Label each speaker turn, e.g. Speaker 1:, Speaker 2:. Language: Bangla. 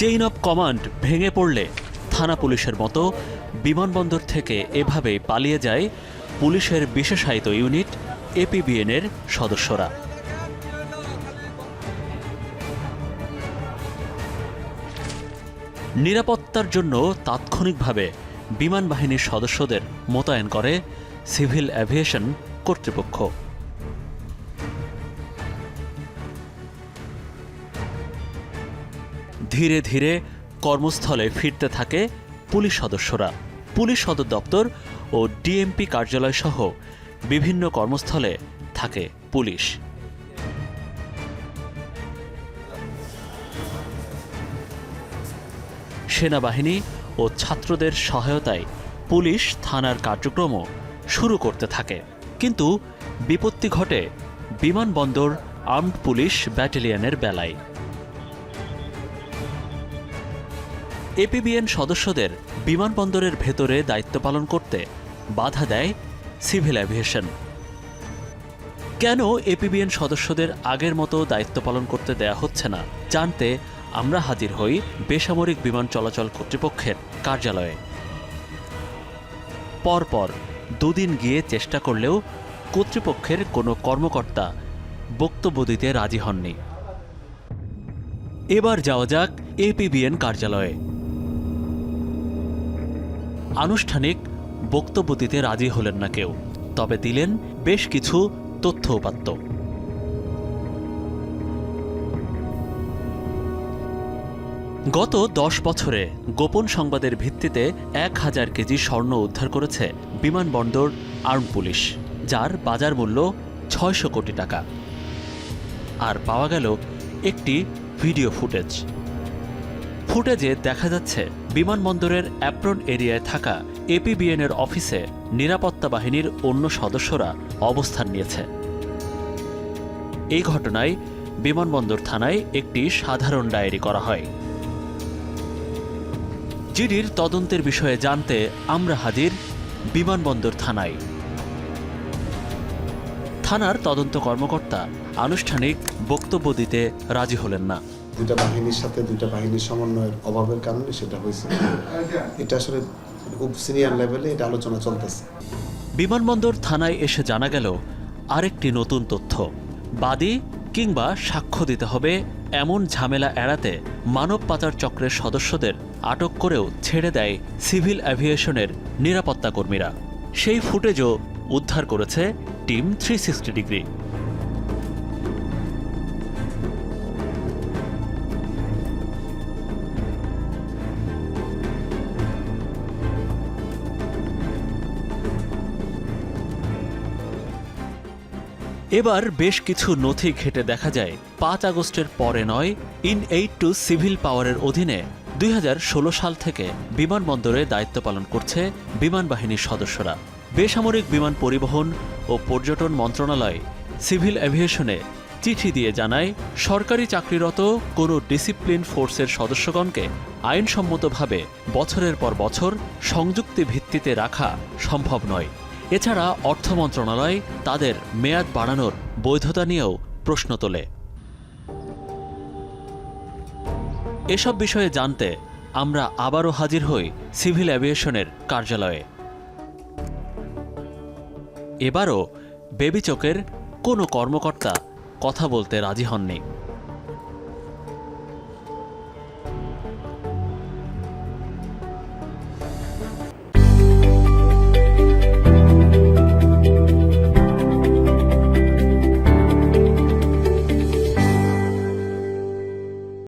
Speaker 1: চেইন অফ কমান্ড ভেঙে পড়লে থানা পুলিশের মতো বিমানবন্দর থেকে এভাবেই পালিয়ে যায় পুলিশের বিশেষায়িত ইউনিট এপিবিএনের সদস্যরা। নিরাপত্তার জন্য তাৎক্ষণিকভাবে বিমান বাহিনীর সদস্যদের মোতায়েন করে সিভিল অ্যাভিয়েশন কর্তৃপক্ষ। ধীরে ধীরে কর্মস্থলে ফিরতে থাকে পুলিশ সদস্যরা। পুলিশ সদর দপ্তর ও ডিএমপি কার্যালয় সহ বিভিন্ন কর্মস্থলে থাকে পুলিশ। সেনাবাহিনী ও ছাত্রদের সহায়তায় পুলিশ থানার কার্যক্রমও শুরু করতে থাকে। কিন্তু বিপত্তি ঘটে বিমানবন্দর আর্মড পুলিশ ব্যাটালিয়নের বেলায়। এপিবিএন সদস্যদের বিমানবন্দরের ভেতরে দায়িত্ব পালন করতে বাধা দেয় সিভিল অ্যাভিয়েশন। কেন এপিবিএন সদস্যদের আগের মতো দায়িত্ব পালন করতে দেয়া হচ্ছে না? জানতে আমরা হাজির হই বেসামরিক বিমান চলাচল কর্তৃপক্ষের কার্যালয়ে। পরপর দুদিন গিয়ে চেষ্টা করলেও কর্তৃপক্ষের কোনো কর্মকর্তা বক্তব্য দিতে রাজি হননি। এবার যাওয়া যাক এপিবিএন কার্যালয়ে। আনুষ্ঠানিক বক্তব্য দিতে রাজি হলেন না কেউ, তবে দিলেন বেশ কিছু তথ্য উপাত্ত। গত দশ বছরে গোপন সংবাদের ভিত্তিতে এক হাজার কেজি স্বর্ণ উদ্ধার করেছে বিমানবন্দর আর্ম পুলিশ, যার বাজার মূল্য ছয়শো কোটি টাকা। আর পাওয়া গেল একটি ভিডিও ফুটেজ। ফুটেজে দেখা যাচ্ছে বিমানবন্দরের অ্যাপ্রন এরিয়ায় থাকা এপিবিএন এর অফিসে নিরাপত্তা বাহিনীর অন্য সদস্যরা অবস্থান নিয়েছে। এই ঘটনায় বিমানবন্দর থানায় একটি সাধারণ ডায়েরি করা হয়। জিডির তদন্তের বিষয়ে জানতে আমরা হাজির বিমানবন্দর থানায়। থানার তদন্ত কর্মকর্তা আনুষ্ঠানিক বক্তব্য দিতে রাজি হলেন না।
Speaker 2: দুইটা বাহিনীর সাথে দুইটা বাহিনীর সমন্বয়ের অভাবের কারণে সেটা হয়েছে। এটা আসলে সিনিয়র লেভেলে এটা আলোচনা চলতেছে।
Speaker 1: বিমানবন্দর থানায় এসে জানা গেল, আরেকটি নতুন তথ্য। বাদী কিংবা সাক্ষ্য দিতে হবে এমন ঝামেলা এড়াতে মানব পাচার চক্রের সদস্যদের আটক করেও ছেড়ে দেয় সিভিল অ্যাভিয়েশনের নিরাপত্তা কর্মীরা সেই ফুটেজও উদ্ধার করেছে টিম থ্রি সিক্সটি ডিগ্রি এবার বেশ কিছু নথি ঘেটে দেখা যায়। পাঁচ আগস্টের পরে নয়, ইন এইট টু সিভিল পাওয়ারের অধীনে দুই হাজার ষোলো সাল থেকে বিমানবন্দরে দায়িত্ব পালন করছে বিমান বাহিনীর সদস্যরা। বেসামরিক বিমান পরিবহন ও পর্যটন মন্ত্রণালয় সিভিল অ্যাভিয়েশনে চিঠি দিয়ে জানায়, সরকারি চাকরিরত কোনো ডিসিপ্লিন ফোর্সের সদস্যগণকে আইনসম্মতভাবে বছরের পর বছর সংযুক্তি ভিত্তিতে রাখা সম্ভব নয়। এছাড়া অর্থ মন্ত্রণালয় তাদের মেয়াদ বাড়ানোর বৈধতা নিয়েও প্রশ্ন তোলে। এসব বিষয়ে জানতে আমরা আবারও হাজির হই সিভিল অ্যাভিয়েশনের কার্যালয়ে। এবারও বেবি চোখের কোনো কর্মকর্তা কথা বলতে রাজি হননি।